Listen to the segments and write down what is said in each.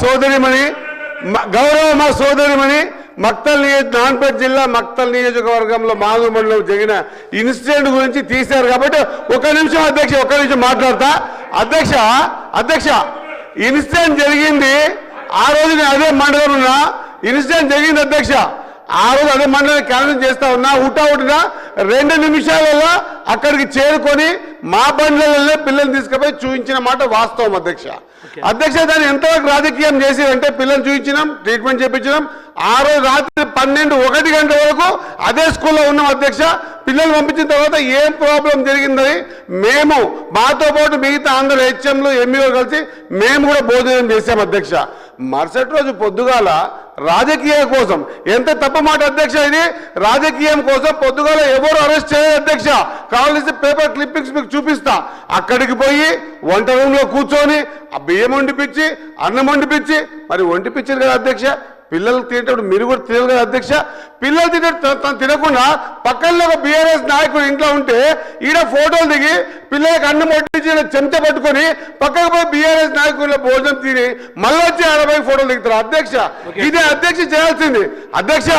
సోదరిమణి గౌరవ మా సోదరిమణి మక్తల్ నియోజ నాన్పేట జిల్లా మక్తల్ నియోజకవర్గంలో మాగుమండలో జరిగిన ఇన్సిడెంట్ గురించి తీశారు కాబట్టి ఒక నిమిషం అధ్యక్ష ఒక నిమిషం మాట్లాడతా. అధ్యక్ష అధ్యక్ష ఇన్సిడెంట్ జరిగింది ఆ రోజు నేను అదే మండలం ఉన్నా. ఇన్సిడెంట్ జరిగింది అధ్యక్ష. ఆ రోజు అదే మండలం క్యాన్సిల్ చేస్తా ఉన్నా ఉటా ఊటినా రెండు నిమిషాలలో అక్కడికి చేరుకొని మా బండ్లలో పిల్లల్ని తీసుకుపోయి చూపించిన మాట వాస్తవం అధ్యక్ష. అధ్యక్ష దాన్ని ఎంతవరకు రాజకీయం చేసి అంటే పిల్లల్ని చూపించినాం ట్రీట్మెంట్ చేయించినాం ఆ రోజు రాత్రి పన్నెండు ఒకటి గంటల వరకు అదే స్కూల్లో ఉన్నాం అధ్యక్ష. పిల్లలు పంపించిన తర్వాత ఏం ప్రాబ్లం జరిగిందని మేము మాతో పాటు మిగతా అందరు హెచ్ఎంలు ఎంఈఓ కలిసి మేము కూడా భోజనం చేశాం అధ్యక్ష. మరుసటి రోజు పొద్దుగాల రాజకీయం కోసం ఎంత తప్ప మాట అధ్యక్ష ఇది? రాజకీయం కోసం పొద్దుగాల ఎవరు అరెస్ట్ చేయరు అధ్యక్ష? కావాల్సి పేపర్ క్లిప్పింగ్స్ మీకు చూపిస్తా. అక్కడికి పోయి వంట రూమ్లో కూర్చొని ఆ బియ్యం వండిపించి అన్నం వండిపించి మరి వండిపించారు కదా అధ్యక్ష? పిల్లలు తినేటప్పుడు మీరు కూడా తినరు కదా అధ్యక్ష? పిల్లలు తినే తను తినకుండా పక్కన ఒక బీఆర్ఎస్ నాయకుడు ఇంట్లో ఉంటే ఈడ ఫోటోలు దిగి పిల్లలకి అన్నం ఈడ చెంచా పట్టుకొని పక్కకు పోయి బీఆర్ఎస్ నాయకుల భోజనం తిని మళ్ళీ వచ్చి ఆడపై ఫోటోలు దిగుతారు. అధ్యక్ష ఇదే అధ్యక్ష చేయాల్సింది. అధ్యక్ష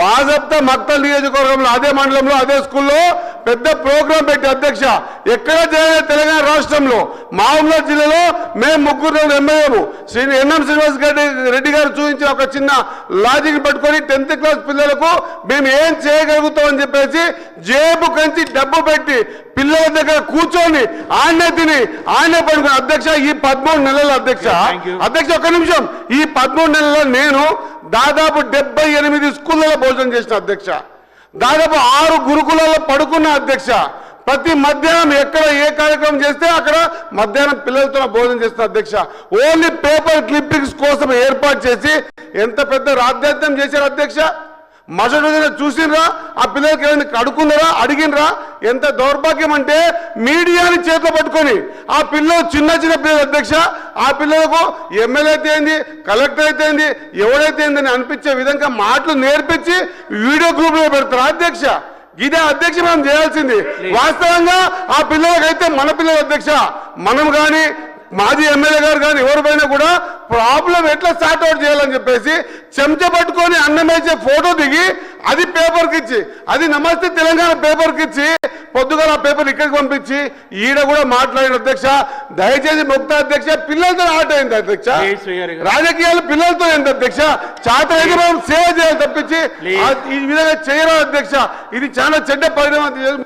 బాజప్తా మక్తల్ నియోజకవర్గంలో అదే మండలంలో అదే స్కూల్లో పెద్ద ప్రోగ్రాం పెట్టి అధ్యక్ష ఎక్కడ చేయలేదు తెలంగాణ రాష్ట్రంలో మామూలు జిల్లాలో మేము ముగ్గురు ఎమ్మెల్యేము శ్రీ ఎన్ఎం శ్రీనివాస్ రెడ్డి రెడ్డి గారు చూపించిన ఒక చిన్న లాజిక్ పట్టుకొని టెన్త్ క్లాస్ పిల్లలకు మేము ఏం చేయగలుగుతాం అని చెప్పేసి జేబు కంచి డబ్బు పెట్టి పిల్లల దగ్గర కూర్చొని ఆడనే తిని ఆడనే పడుకుని అధ్యక్ష ఈ పదమూడు నెలల అధ్యక్ష. అధ్యక్ష ఒక్క నిమిషం. ఈ పదమూడు నెలల్లో నేను దాదాపు డెబ్బై ఎనిమిది స్కూళ్ళలో భోజనం చేసిన అధ్యక్ష. దాదాపు ఆరు గురుకులాల్లో పడుకున్న అధ్యక్ష. ప్రతి మధ్యాహ్నం ఎక్కడ ఏ కార్యక్రమం చేస్తే అక్కడ మధ్యాహ్నం పిల్లలతో భోజనం చేస్తున్న అధ్యక్ష. ఓన్లీ పేపర్ క్లిప్పింగ్స్ కోసం ఏర్పాటు చేసి ఎంత పెద్ద రాజ్యార్థం చేశారు అధ్యక్ష? మరుసటి రోజున చూసిండ్రా ఆ పిల్లలకి ఏమైనా అడుకున్నారా అడిగినరా? ఎంత దౌర్భాగ్యం అంటే మీడియాని చేతిలో పట్టుకొని ఆ పిల్లలు చిన్న చిన్న పిల్లలు అధ్యక్ష ఆ పిల్లలకు ఎమ్మెల్యే అయితే ఏంది కలెక్టర్ అయితే ఏంది ఎవడైతే ఏందని అనిపించే విధంగా మాటలు నేర్పించి వీడియో గ్రూప్లో పెడతారు అధ్యక్ష? ఇదే అధ్యక్ష మనం చేయాల్సింది. వాస్తవంగా ఆ పిల్లలకైతే మన పిల్లల అధ్యక్ష మనం కానీ మాజీ ఎమ్మెల్యే గారు కానీ ఎవరిపైనా కూడా ప్రాబ్లం ఎట్లా సార్ట్ అవుట్ చేయాలని చెప్పేసి చెంచా పట్టుకొని అన్నం వేసే ఫోటో దిగి అది పేపర్కి ఇచ్చి అది నమస్తే తెలంగాణ పేపర్కి ఇచ్చి పొద్దుగా ఆ పేపర్ ఇక్కడికి పంపించి ఈడ కూడా మాట్లాడిన అధ్యక్ష దయచేసి ముక్త అధ్యక్ష పిల్లలతో ఆట అయింది అధ్యక్ష. రాజకీయాలు పిల్లలతో ఏంటి అధ్యక్ష? చాత మనం సేవ చేయాలి తప్పించి ఈ విధంగా చేయరా అధ్యక్ష. ఇది చాలా చెడ్డ పరిణామం.